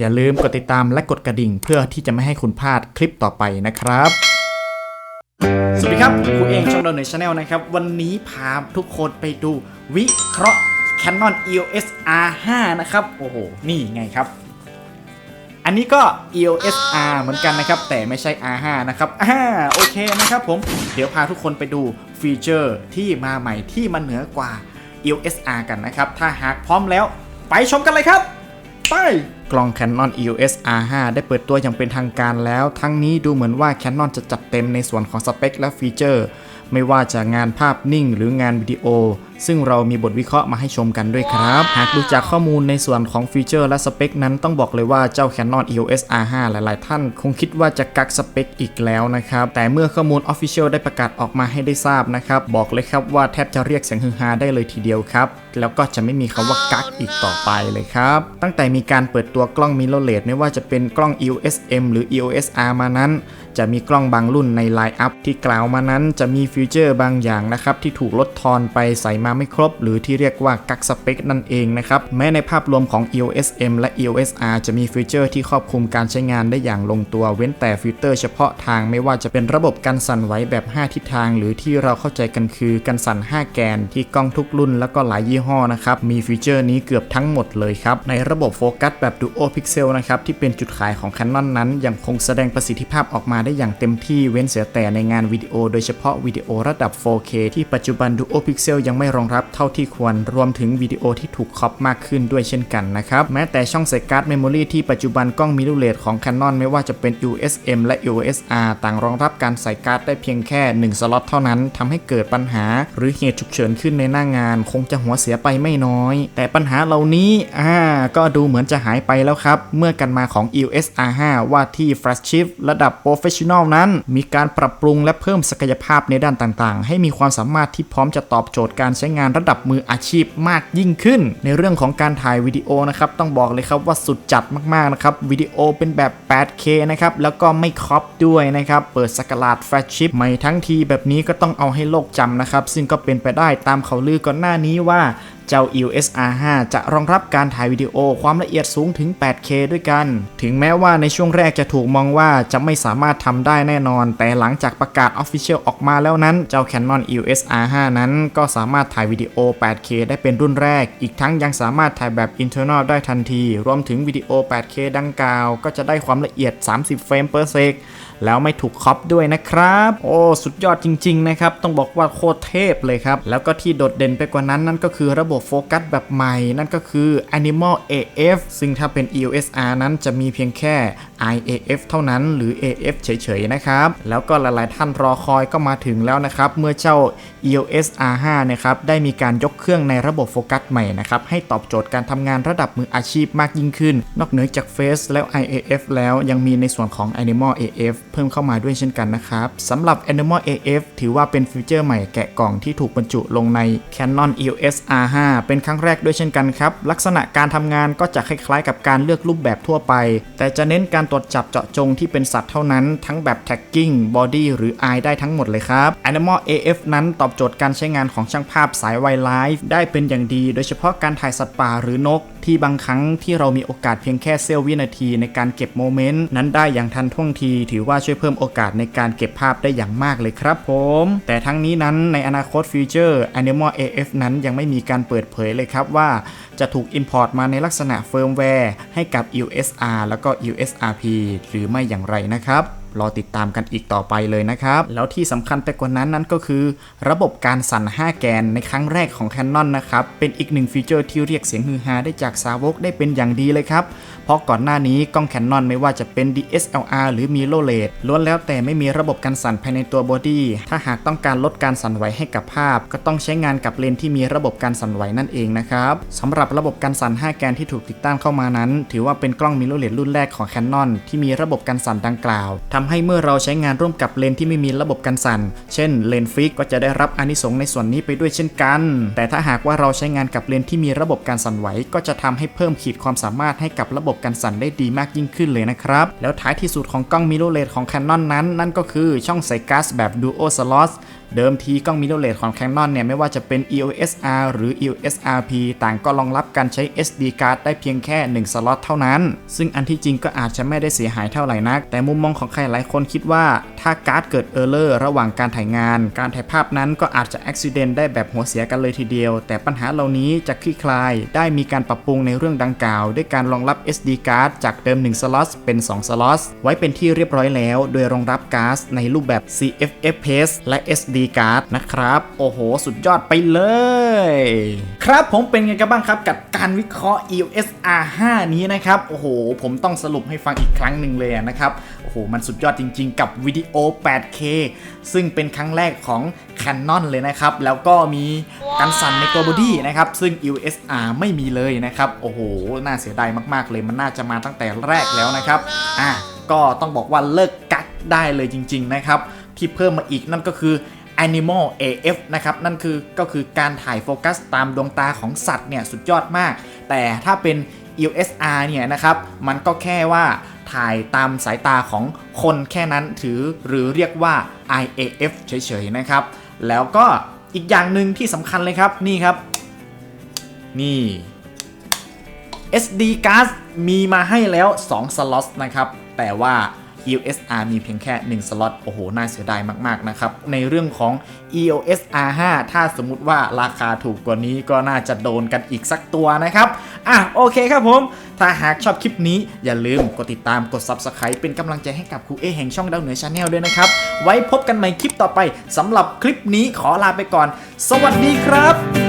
อย่าลืมกดติดตามและกดกระดิ่ง เพื่อที่จะไม่ให้คุณพลาดคลิปต่อไปนะครับ สวัสดีครับครูเองช่องดาวเหนือชาแนลนะครับ วันนี้พาทุกคนไปดูวิเคราะห์ Canon EOS R5 นะครับ โอ้โห นี่ไงครับ อันนี้ก็ EOS R เหมือนกันนะครับ แต่ไม่ใช่ R5 นะครับอ่าโอเคนะครับผม เดี๋ยวพาทุกคนไปดูฟีเจอร์ที่มาใหม่ที่มันเหนือกว่า EOS R กันนะครับ ถ้าหากพร้อมแล้ว ไปชมกันเลยครับ ไปกล้อง Canon EOS R5 ได้เปิดตัวอย่างเป็นทางการแล้ว ทั้งนี้ดูเหมือนว่า Canon จะจัดเต็มในส่วนของสเปคและฟีเจอร์ ไม่ว่าจะงานภาพนิ่งหรืองานวิดีโอ ซึ่งเรามีบทวิเคราะห์มาให้ชมกันด้วยครับ หากดูจากข้อมูลในส่วนของฟีเจอร์และสเปคนั้นต้องบอกเลยว่าเจ้า Canon EOS R5 หลายๆ ท่าน คงคิดว่าจะกักสเปคอีกแล้วนะครับ แต่เมื่อข้อมูล Official ได้ประกาศออกมาให้ได้ทราบนะครับ บอกเลยครับว่าแทบจะเรียกเสียงฮือฮาได้เลยทีเดียวครับ แล้วก็จะไม่มีคำว่ากักอีกต่อไปเลยครับ ตั้งแต่มีการเปิดตัวกล้อง mirrorless ไม่ว่าจะเป็นกล้อง EOS M หรือ EOS R มานั้น จะมีกล้องบางรุ่นในไลน์อัพที่กล่าวมานั้นจะมีฟีเจอร์บางอย่างนะครับที่ถูกลดทอนไปใส่มาไม่ครบ หรือที่เรียกว่ากักสเปคนั่นเองนะครับแม้ในภาพรวมของ EOS M และ EOS R จะมีฟีเจอร์ที่ครอบคลุมการใช้งานได้อย่างลงตัวเว้นแต่ฟิลเตอร์เฉพาะทางไม่ว่าจะเป็นระบบกันสั่นไหวแบบ 5 ทิศทาง หรือที่เราเข้าใจกันคือกันสั่น 5 แกน ที่กล้องทุกรุ่นแล้วก็หลายยี่ห้อนะครับมีฟีเจอร์นี้เกือบทั้งหมดเลยครับในระบบโฟกัสแบบ Duo Pixel นะครับที่เป็นจุดขายของ Canon นั้นยังคงแสดงประสิทธิภาพออกมาได้อย่างเต็มที่เว้นเสียแต่ในงานวิดีโอโดยเฉพาะวิดีโอระดับ 4K ที่ปัจจุบัน Duo Pixel ยังไม่รองรับเท่าที่ควร รวมถึงวิดีโอที่ถูกครอปมากขึ้นด้วยเช่นกันนะครับ แม้แต่ช่องใส่การ์ดเมมโมรีที่ปัจจุบันกล้องมิเรเลสของ Canon ไม่ว่าจะเป็น USM และ USR ต่างรองรับการใส่การ์ดได้เพียงแค่ 1 สล็อตเท่านั้นทำให้เกิดปัญหา หรือเหตุฉุกเฉินขึ้นในหน้างาน คงจะหัวเสียไปไม่น้อย แต่ปัญหาเหล่านี้อ่าก็ดูเหมือนจะหายไปแล้วครับ เมื่อกันมาของ EOS R5 ว่าที่ Flash Shift ระดับ Professional นั้น มีการปรับปรุงและเพิ่มศักยภาพในด้านต่างๆ ให้มีความสามารถที่พร้อมจะตอบโจทย์การใช้งานระดับมืออาชีพมากยิ่งขึ้น ในเรื่องของการถ่ายวิดีโอนะครับต้องบอกเลยครับว่าสุดจัดมากๆนะครับวิดีโอเป็นแบบ 8K นะครับแล้วก็ไม่ครอปด้วยนะครับเปิดสกลาดแฟชชิปใหม่ทั้งทีแบบนี้ก็ต้องเอาให้โลกจำนะครับซึ่งก็เป็นไปได้ตามเขาลือก่อนหน้านี้ว่า เจ้า EOS R5 จะรองรับการถ่ายวิดีโอความละเอียดสูงถึง 8K ด้วยกัน ถึงแม้ว่าในช่วงแรกจะถูกมองว่าจะไม่สามารถทำได้แน่นอน แต่หลังจากประกาศ Official ออกมาแล้วนั้น เจ้า Canon EOS R5 นั้นก็สามารถถ่ายวิดีโอ 8K ได้เป็นรุ่นแรก อีกทั้งยังสามารถถ่ายแบบ internal ได้ทันที รวมถึงวิดีโอ 8K ดังกล่าว ก็จะได้ความละเอียด 30 เฟรม per sec แล้วไม่ถูกคอปด้วยนะครับ โอ้ สุดยอดจริง ๆ นะครับ ต้องบอกว่าโคตรเทพเลยครับ แล้วก็ที่โดดเด่นไปกว่านั้นนั่นก็คือระบบโฟกัสแบบใหม่ นั่นก็คือ Animal AF ซึ่งถ้าเป็น EOS R นั้นจะมีเพียงแค่ IAF เท่านั้นหรือ AF เฉยๆนะครับ แล้วก็หลายๆท่านรอคอยก็มาถึงแล้วนะครับ เมื่อเจ้า EOS R5 นะครับได้มีการยกเครื่องในระบบโฟกัสใหม่นะครับ ให้ตอบโจทย์การทำงานระดับมืออาชีพมากยิ่งขึ้น นอกเหนือจาก Face แล้ว IAF แล้วยังมีในส่วนของ Animal AF เพิ่มเข้ามาด้วยเช่นกันนะครับสำหรับ Animal AF ถือว่าเป็นฟีเจอร์ใหม่แกะกล่องที่ถูกบรรจุลงใน Canon EOS R5 เป็นครั้งแรกด้วยเช่นกันครับ ลักษณะการทำงานก็จะคล้ายๆ กับการเลือกรูปแบบทั่วไป แต่จะเน้นการตรวจจับเจาะจงที่เป็นสัตว์เท่านั้น ทั้งแบบแท็กกิ้งบอดี้หรือ eye ได้ทั้งหมดเลยครับ Animal AF นั้นตอบโจทย์การใช้งานของช่างภาพสายไวไลฟ์ได้เป็นอย่างดี โดยเฉพาะการถ่ายสัตว์ป่าหรือนก ที่บางครั้งที่เรามีโอกาสเพียงแค่เสี้ยววินาทีในการเก็บโมเมนต์นั้นได้อย่างทันท่วงที ถือว่าช่วยเพิ่มโอกาสในการเก็บภาพได้อย่างมากเลยครับผม แต่ทั้งนี้นั้นในอนาคตฟิวเจอร์ Animal AF นั้นยังไม่มีการเปิดเผยเลยครับว่า จะถูก Import มาในลักษณะเฟิร์มแวร์ให้กับ USR แล้วก็ USRP หรือไม่อย่างไรนะครับรอติดตามกันอีกต่อไปเลยนะครับ แล้วที่สำคัญไปกว่านั้นนั่นก็คือ ระบบการสั่น 5 แกนในครั้งแรกของ Canon นะครับ เป็นอีกหนึ่งฟีเจอร์ที่เรียกเสียงฮือฮาได้จากสาวกได้เป็นอย่างดีเลยครับ เพราะก่อนหน้านี้กล้อง Canon ไม่ว่าจะเป็น DSLR หรือ mirrorless ล้วนแล้วแต่ไม่มีระบบการสั่นภายในตัวบอดี้ถ้าหากต้องการลดการสั่นไหวให้กับภาพ ก็ต้องใช้งานกับเลนส์ที่มีระบบการสั่นไหวนั่นเองนะครับสำหรับระบบการสั่น 5 แกนที่ถูกติดตั้งเข้ามานั้น ถือว่าเป็นกล้อง mirrorless รุ่นแรกของ Canon ที่มีระบบการสั่นดังกล่าวทำให้เมื่อเราใช้งานร่วมกับเลนที่ไม่มีระบบการสั่น เช่นเลนฟิกก็จะได้รับอานิสงส์ในส่วนนี้ไปด้วยเช่นกัน แต่ถ้าหากว่าเราใช้งานกับเลนที่มีระบบการสั่นไหว ก็จะทำให้เพิ่มขีดความสามารถให้กับระบบการสั่นได้ดีมากยิ่งขึ้นเลยนะครับ แล้วท้ายที่สุดของกล้องมิโรเลสของ Canon นั้น นั่นก็คือช่องใส่ก๊าซแบบ Duo Slot เดิมทีกล้อง mirrorless ของ Canon เนี่ยไม่ว่าจะเป็น EOS R หรือ EOS RP ต่างก็รองรับการใช้ SD card ได้เพียงแค่ 1 สล็อตเท่านั้น ซึ่งอันที่จริงก็อาจจะไม่ได้เสียหายเท่าไหร่นัก แต่มุมมองของใครหลายคนคิดว่า ถ้าการ์ดเกิดเออร์เลอร์ระหว่างการถ่ายงาน การถ่ายภาพนั้นก็อาจจะอุบิเหตุได้แบบหัวเสียกันเลยทีเดียว แต่ปัญหาเหล่านี้จะคลี่คลาย ได้มีการปรับปรุงในเรื่องดังกล่าว ด้วยการรองรับ SD card จากเดิม 1 สล็อตเป็น 2 สล็อตไว้เป็นที่เรียบร้อยแล้ว โดยรองรับการ์ดในรูปแบบ CFFS และ SD card นะครับ โอ้โห สุดยอดไปเลย ครับผมเป็นไงกันบ้างครับ กับการวิเคราะห์ EOS R5 นี้นะครับ โอ้โห ผมต้องสรุปให้ฟังอีกครั้งหนึ่งเลยนะครับ โอ้โห มันสุดยอดจริง ๆ กับวิดีโอ 8K ซึ่งเป็นครั้งแรกของ Canon เลยนะครับ แล้วก็มีการสั่นในตัวบอดี้นะครับ ซึ่ง EOS R ไม่มีเลยนะครับ โอ้โห น่าเสียดายมากๆ เลย มันน่าจะมาตั้งแต่แรกแล้วนะครับ อะ ก็ต้องบอกว่าเลิกกักได้เลยจริง ๆ นะครับ ที่เพิ่มมาอีกนั่นก็คือ Animal AF นะครับ นั่นคือก็คือการถ่ายโฟกัสตามดวงตาของสัตว์เนี่ยสุดยอดมาก แต่ถ้าเป็น EOS R เนี่ยนะครับ มันก็แค่ว่าถ่ายตามสายตาของคนแค่นั้นถือหรือเรียกว่า IAF เฉยๆนะครับ แล้วก็อีกอย่างหนึ่งที่สำคัญเลยครับนี่ครับ นี่ SD card มีมาให้แล้ว 2 สล็อตนะครับ แต่ว่า EOS R มีเพียงแค่ 1 สล็อต โอ้โห น่าเสียดายมากๆ นะครับ ในเรื่องของ EOS R5 ถ้าสมมุติว่าราคาถูกกว่านี้ก็น่าจะโดนกันอีกสักตัวนะครับ อะ โอเคครับผม ถ้าหากชอบคลิปนี้อย่าลืมกดติดตามกด Subscribe เป็นกำลังใจให้กับครูเอแห่งช่องดาวเหนือชาแนลด้วยนะครับ ไว้พบกันใหม่คลิปต่อไปสำหรับคลิปนี้ขอลาไปก่อน สวัสดีครับ